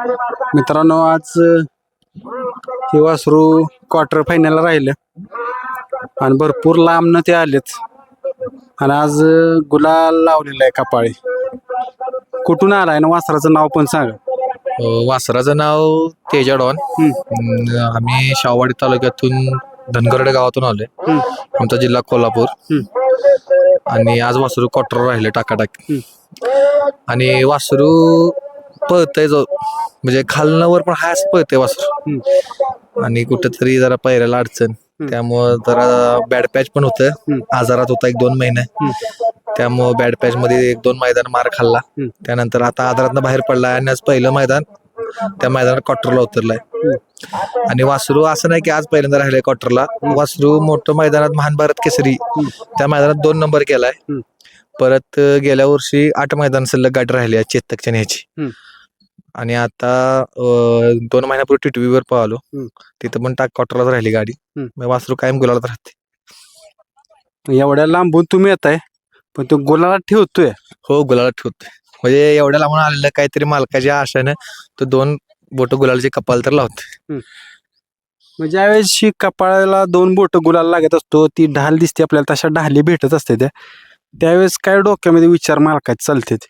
मित्रांनो आज हे वासरू क्वार्टर फायनलला राहिलं आणि भरपूर लांबनं ते आलेत आणि आज गुलाल लावलेला आहे कपाळी कुठून आलाय ना वासराचं नाव पण सांगा वासराचं नाव तेजा डॉन हम्म. अं, आम्ही शाहवाडी तालुक्यातून धनगरडे गावातून आलोय. आमचा जिल्हा कोल्हापूर. आणि आज वासरू क्वार्टर राहिले टाकाटाक. आणि वासरू पळतय जो म्हणजे खालनं वर पण हाय असं पळतंय वासरू. आणि कुठेतरी जरा पायऱ्याला अडचण. त्यामुळं जरा बॅड पॅच पण होतं. आजारात होता एक दोन महिने. त्यामुळं बॅड पॅच मध्ये एक दोन मैदान मार खाल्ला. त्यानंतर आता आजारातनं बाहेर पडला आणि आज पहिलं मैदान त्या मैदानात क्वार्टरला उतरलाय. आणि वासरू असं नाही की आज पहिल्यांदा राहिलंय क्वार्टरला. वासरू मोठं मैदानात महान भारत केसरी त्या मैदानात दोन नंबर केलाय. परत गेल्या वर्षी आठ मैदान सलग गाठ राहिली आहे चेतकच्या हम्म. आणि आता अं, दोन महिन्यापूर्वी टिटवीवर पळालो हम्म. तिथं पण टाक क्वार्टरलाच राहिली गाडी. हम्म. मग वासरू कायम गुलालात राहते. एवढ्या लांबून तुम्ही येत आहे पण तो गुलाला ठेवतोय. हो गुलाला ठेवतोय. म्हणजे एवढ्या लांबून आलेलं काहीतरी मालकाच्या आशाने तो दोन बोट गुलालचे कपाल तर लावते मग ज्यावेळेस ही कपाळाला दोन बोट गुलाल लागत असतो ती ढाल दिसते आपल्याला तशा ढाली भेटत असते त्या. त्यावेळेस काय डोक्यामध्ये विचार मालकाचे चालते ते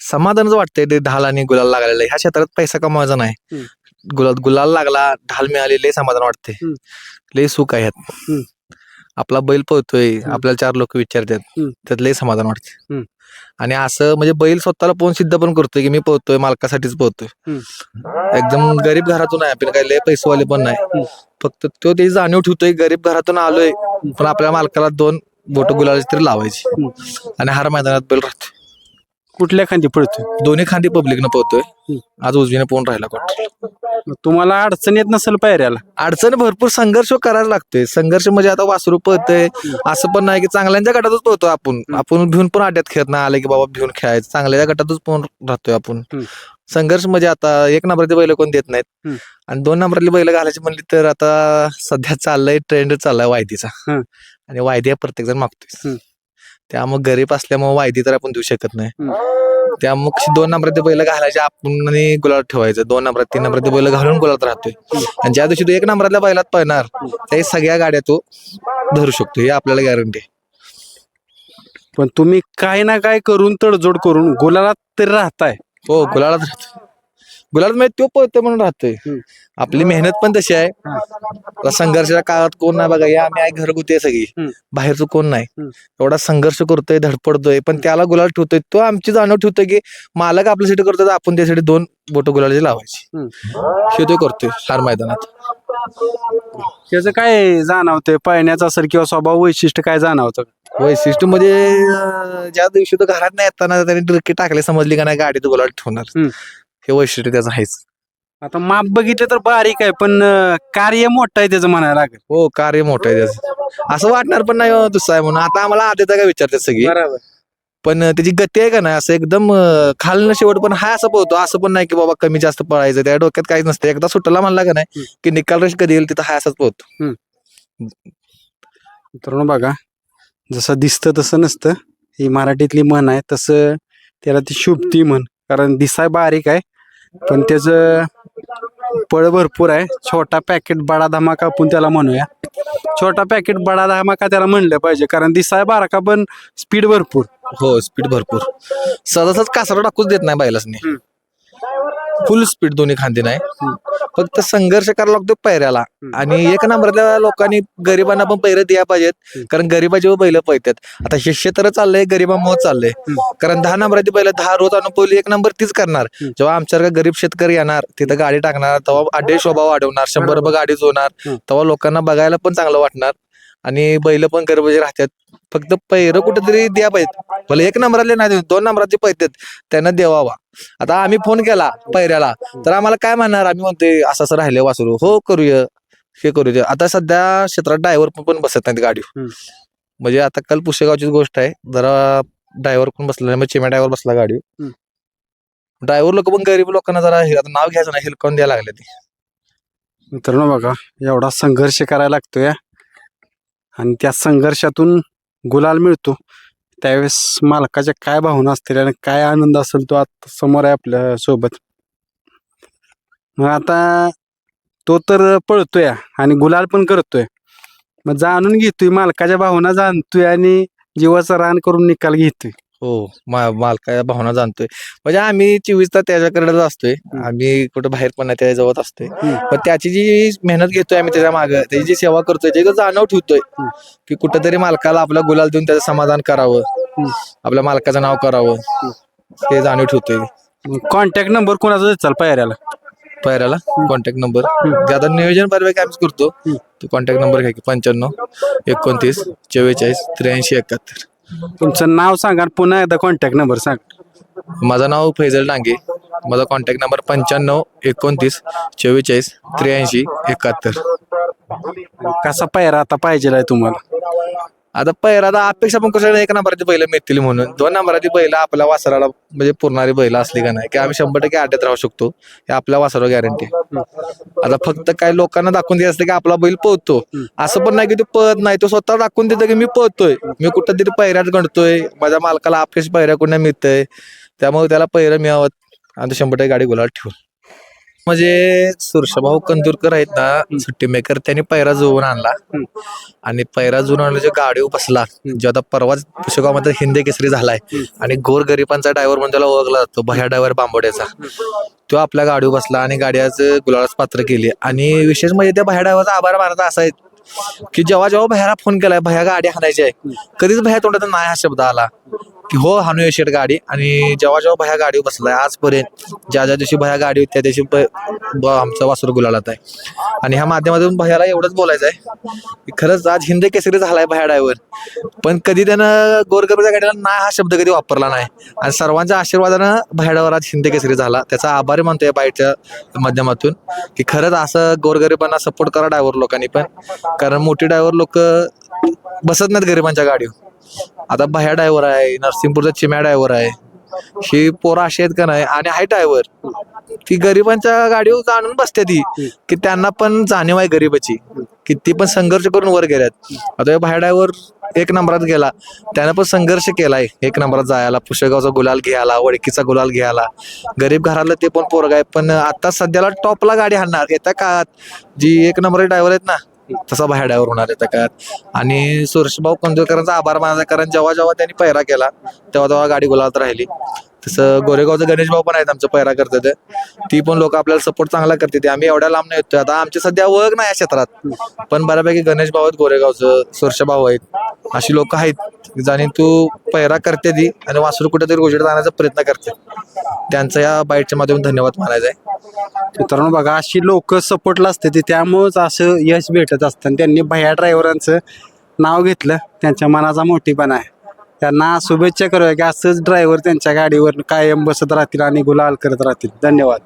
समाधानच वाटतंय ते ढाल आणि गुलाल लागलेलं आहे. ह्या क्षेत्रात पैसा कमवायचा नाही. हम्म. गुलाल गुलाल लागला ढाल मिळाली लय समाधान वाटते हम्म. लय सुख आहे ह्यात. हम्म. आपला बैल पळतोय आपल्याला चार लोक विचारतात. हम्म. त्यात लय समाधान वाटते हम्म. आणि असं म्हणजे बैल स्वतःला पोहून सिद्ध पण करतोय की मी पोहतोय मालकासाठीच पोहतोय एकदम गरीब घरातून आहे आपण काही लय पैसेवाले पण नाही. फक्त तो त्याची जाणीव ठेवतोय गरीब घरातून आलोय पण आपल्या मालकाला दोन बोट गुलालाची तरी लावायची. आणि हर मैदानात बैल राहतोय. कुठल्या खांदी पडतोय दोन्ही खांदी पब्लिकनं पोहतोय आज उजवीने पोहून राहिला कोट तुम्हाला अडचण येत नसेल पायऱ्याला. अडचण भरपूर संघर्ष करायला लागतोय. संघर्ष म्हणजे आता वासरू पळतंय. असं पण नाही की चांगल्यांच्या गटातच पळतो आपण. आपण भिवून पण अड्यात खेळत नाही. आले की बाबा भिवून खेळायचं. चांगल्या गटातच पण राहतोय आपण. संघर्ष म्हणजे आता एक नंबराची बैल कोण देत नाहीत. आणि दोन नंबरातली बैल घालायची म्हणली तर आता सध्या चाललंय ट्रेंड चाललाय वायदीचा. आणि वायदी प्रत्येक जण मागतोय. त्यामुळे गरीब असल्यामुळे वायदी तर आपण देऊ शकत नाही. त्यामुळे दोन नंबरात बैल घालायचे आपण आणि गुलाब ठेवायचं. दोन नंबरात तीन नंबरात बैल घालून गुलाबात राहतोय. आणि ज्या दिवशी तो एक नंबरातल्या बैलात पळणार त्या सगळ्या गाड्या तो धरू शकतो. हे आपल्याला गॅरंटी आहे. पण तुम्ही काय ना काय करून तडजोड करून गुलाला तरी राहताय. हो गुलाबात राहतोय. गुलाबात म्हणजे तो पळतोय म्हणून राहतोय. आपली मेहनत पण तशी आहे. आता संघर्षाच्या काळात कोण नाही बघा या आम्ही आहे घरगुती आहे सगळी. बाहेरचं कोण नाही. एवढा संघर्ष करतोय धडपडतोय. पण त्याला गुलाल ठेवतोय. तो आमची जाणीव ठेवतोय की मालक आपल्यासाठी करतोय तर आपण त्यासाठी दोन बोट गुलालाची लावायची. हे तो करतोय हार मैदानात. त्याचं काय जाणवतंय? पाळण्याचं असेल किंवा स्वभाव वैशिष्ट्य काय जाणवतं? वैशिष्ट्य म्हणजे ज्या दिवशी तो घरात नाही येताना त्याने डुरकी टाकले समजली का नाही गाडीत गुलाल ठेवणार. हे वैशिष्ट्य त्याचं आहेच. आता माप बघितलं तर बारीक आहे पण अं, कार्य मोठं आहे त्याचं म्हणायला लागेल. हो कार्य मोठं आहे त्याचं. असं वाटणार पण नाही हो, दुसरं आहे म्हणून. आता आम्हाला आधीचा काय विचारतात सगळी? बरोबर. पण अं, त्याची गती आहे का नाही? असं एकदम अं, खालनं शेवट पण हाय असं पोहतो असं पण नाही की बाबा कमी जास्त पळायचं त्या डोक्यात काहीच नसतं. एकदा सुटला म्हणला का नाही की निकाल रेष कधी येईल तिथं हाय असंच पोहतो मित्रांनो बघा जसं दिसतं तसं नसतं. ही मराठीतली म्हण आहे तसं त्याला ती शुभती म्हण. कारण दिसाय बारीक आहे पण त्याचं पळ भरपूर आहे. छोटा पॅकेट बडा धमाका आपण त्याला म्हणूया. छोटा पॅकेट बडा धमाका त्याला म्हणलं पाहिजे कारण दिसाय बारका पण स्पीड भरपूर. हो स्पीड भरपूर. सहजासहज कासरा टाकूच देत नाही बैलासनी फुल स्पीड दोन्ही खांदी नाही. फक्त संघर्ष करायला लागतो पैऱ्याला. आणि एक नंबरच्या लोकांनी गरिबांना पण पैरे द्या पाहिजेत. कारण गरिबाचे बैल पैतात आता हे क्षेत्र चाललंय गरिबामुळे चाललंय. कारण दहा नंबराची बैल दहा रोज अनुपवली एक नंबर तीच करणार. जेव्हा आमच्यासारखा गरीब शेतकरी येणार तिथं गाडी टाकणार तेव्हा अड्डे शोभा वाढवणार शंभर रुपये गाडी जोणार तेव्हा लोकांना बघायला पण चांगलं वाटणार. आणि बैल पण गरबजे राहतात. फक्त पैर कुठेतरी द्या पाहिजेत. भले एक नंबरातले नाही देऊ, दोन नंबराचे पैतात त्यांना देवावा. आता आम्ही फोन केला पैऱ्याला तर आम्हाला काय म्हणणार? आम्ही म्हणतोय असं असं राहिले वासरू. हो करूया. हे करूया. आता सध्या क्षेत्रात ड्रायव्हर पण बसत नाहीत गाडी. म्हणजे आता काल पुशेगावचीच गोष्ट आहे. जरा ड्रायव्हर पण बसला नाही चिम्या ड्रायव्हर बसला गाडी. ड्रायव्हर लोक पण गरीब लोकांना जरा हे- आता नाव घ्यायचं नाही हिलकावून द्यायला लागले ते. मित्रांनो बघा एवढा संघर्ष करायला लागतोय. आणि त्या संघर्षातून गुलाल मिळतो. त्यावेळेस मालकाच्या काय भावना असतील आणि काय आनंद असेल तो आता समोर आहे आपल्यासोबत. मग आता तो तर पळतोय आणि गुलाल पण करतोय. मग जाणून घेतोय मालकाच्या भावना जाणतोय आणि जीवाचं रान करून निकाल घेतोय. हो मा- मालका भावना जाणतोय. म्हणजे आम्ही चोवीस तास त्याच्याकडेच असतोय. आम्ही कुठं बाहेर पण नाही त्याच्याजवळ असतोय. पण त्याची जी मेहनत घेतोय आम्ही त्याच्यामागे त्याची जी सेवा करतोय त्याची जाणव ठेवतोय. की कुठंतरी मालकाला आपला गुलाल देऊन त्याचं समाधान करावं. आपल्या मालकाचं नाव करावं. हे जाणीव ठेवतोय. कॉन्टॅक्ट नंबर कोणाचा देचाल पायऱ्याला? पायऱ्याला कॉन्टॅक्ट नंबर. आता नियोजन बऱ्यापैकी आम्हीच करतो. तो कॉन्टॅक्ट नंबर घ्या की पंच्याण्णव एकोणतीस चव्वेचाळीस त्र्याऐंशी एकाहत्तर. तुमचं नाव सांगा आणि पुन्हा एकदा कॉन्टॅक्ट नंबर सांग. माझं नाव फैजल डांगे. माझा कॉन्टॅक्ट नंबर पंच्याण्णव एकोणतीस चव्वेचाळीस त्र्याऐंशी एकाहत्तर. कसा पायरा आता पाहिजे तुम्हाला? आता पहिला आता अपेक्षा पण कसं एक नंबराची बैल मिळतील म्हणून? दोन नंबराची बैल आपल्या वासराला म्हणजे पुरणारी बैल असली का नाही? की आम्ही शंभर टक्के अड्ड्यात राहू शकतो. हे आपल्या वासरावर गॅरंटी आता फक्त काय लोकांना दाखवून द्यायचं असतं की आपला बैल पळतो. असं पण नाही की तो पळत नाही तो स्वतः दाखवून देतो की मी पळतोय. मी कुठं तरी पैऱ्यात गणतोय माझ्या मालकाला अपेक्षा पैऱ्या कुठं मिळतंय. त्यामुळे त्याला पैरं मिळावं. आणि तो शंभर टक्के गाडी गुलाल ठेवून. म्हणजे सुरशाभाऊ कंदुरकर आहेत ना सुट्टी मेकर त्यांनी पैरा जुळवून आणला. आणि पैरा जुळून आणला जो गाडीवर बसला जो आता परवाच पुष्यगावमध्ये हिंदी केसरी झालाय आणि गोर गरिबांचा ड्रायव्हर म्हणून त्याला ओळखला जातो भया ड्रायव्हर बांबोड्याचा. तो आपल्या गाडीवर बसला आणि गाड्याच गुलाळाच पात्र केली. आणि विशेष म्हणजे त्या भया ड्रायव्हरचा आभार मानायचा असा आहे की जेव्हा जेव्हा भयाला फोन केलाय भया गाडी हाणायची आहे कधीच भया तोंडात नाही हा शब्द आला. की हो हानू शेट गाडी आणि जेव्हा जेव्हा भया गाडीवर बसलाय आजपर्यंत ज्या ज्या दिवशी भया गाडी होती त्या दिवशी ब- आमचा वासर गुलालात आहे. आणि ह्या माध्यमातून भयाला एवढंच बोलायचं आहे की खरंच आज हिंद केसरी झालाय भया ड्रायव्हर. पण कधी त्यानं गोरगरबाच्या गाडीला नाही हा शब्द कधी वापरला नाही. आणि सर्वांच्या आशीर्वादानं भया ड्रायव्हर आज हिंद केसरी झाला. त्याचा आभारी मानतोय बाईटच्या माध्यमातून की खरंच असं गोरगरिबांना सपोर्ट करा ड्रायव्हर लोकांनी पण. कारण मोठी ड्रायव्हर लोक बसत नाहीत गरिबांच्या गाडीवर. आता भया ड्रायव्हर आहे नरसिंहपूरचा चिम्या ड्रायव्हर आहे. ही पोरं अशी आहेत का नाही? आणि हाय ड्रायव्हर ती गरिबांच्या गाडीवर जाणून बसते ती की त्यांना पण जाणीव आहे गरिबाची ती पण संघर्ष करून वर गेल्यात. आता भया बाहेर ड्रायव्हर एक नंबरात गेला त्यानं पण संघर्ष केलाय. एक नंबरात जायला पुशेगावचा गुलाल घ्यायला वडकीचा गुलाल घ्यायला. गरीब घरातलं ते पण पोरग आहे पण आता सध्याला टॉपला गाडी हाणणार. येत्या काळात जी एक नंबर ड्रायव्हर आहेत ना तसा भाड्यावर होणार आहे काळात. आणि सुरेशभाऊ कंदुरकरांचा आभार मानायचा कारण जेव्हा जेव्हा त्यांनी पैरा केला तेव्हा तेव्हा गाडी गुलाबात राहिली. तसं गोरेगावचं गणेश भाऊ पण आहेत आमचं पैरा करतात. ती पण लोक आपल्याला सपोर्ट चांगला करते आम्ही एवढ्या लांब नाही येतो आता आमची सध्या ओळख नाही या क्षेत्रात. पण बऱ्यापैकी गणेश भाऊ आहेत गोरेगावचं सुरश भाऊ आहेत. अशी लोक आहेत जाणी तू पैरा करते ती आणि वासरू कुठेतरी उजेड जाण्याचा प्रयत्न करते. त्यांचा या बाईटच्या माध्यमातून धन्यवाद मानायचा आहे. मित्रांनो बघा अशी लोक सपोर्टला असते ते त्यामुळंच असं यश भेटत असतं. आणि त्यांनी भया ड्रायव्हरांचं नाव घेतलं. त्यांच्या मनाचा मोठीपणा आहे. त्यांना शुभेच्छा करूया की असंच ड्रायव्हर त्यांच्या गाडीवर कायम बसत राहतील आणि गुलाल करत राहतील. धन्यवाद.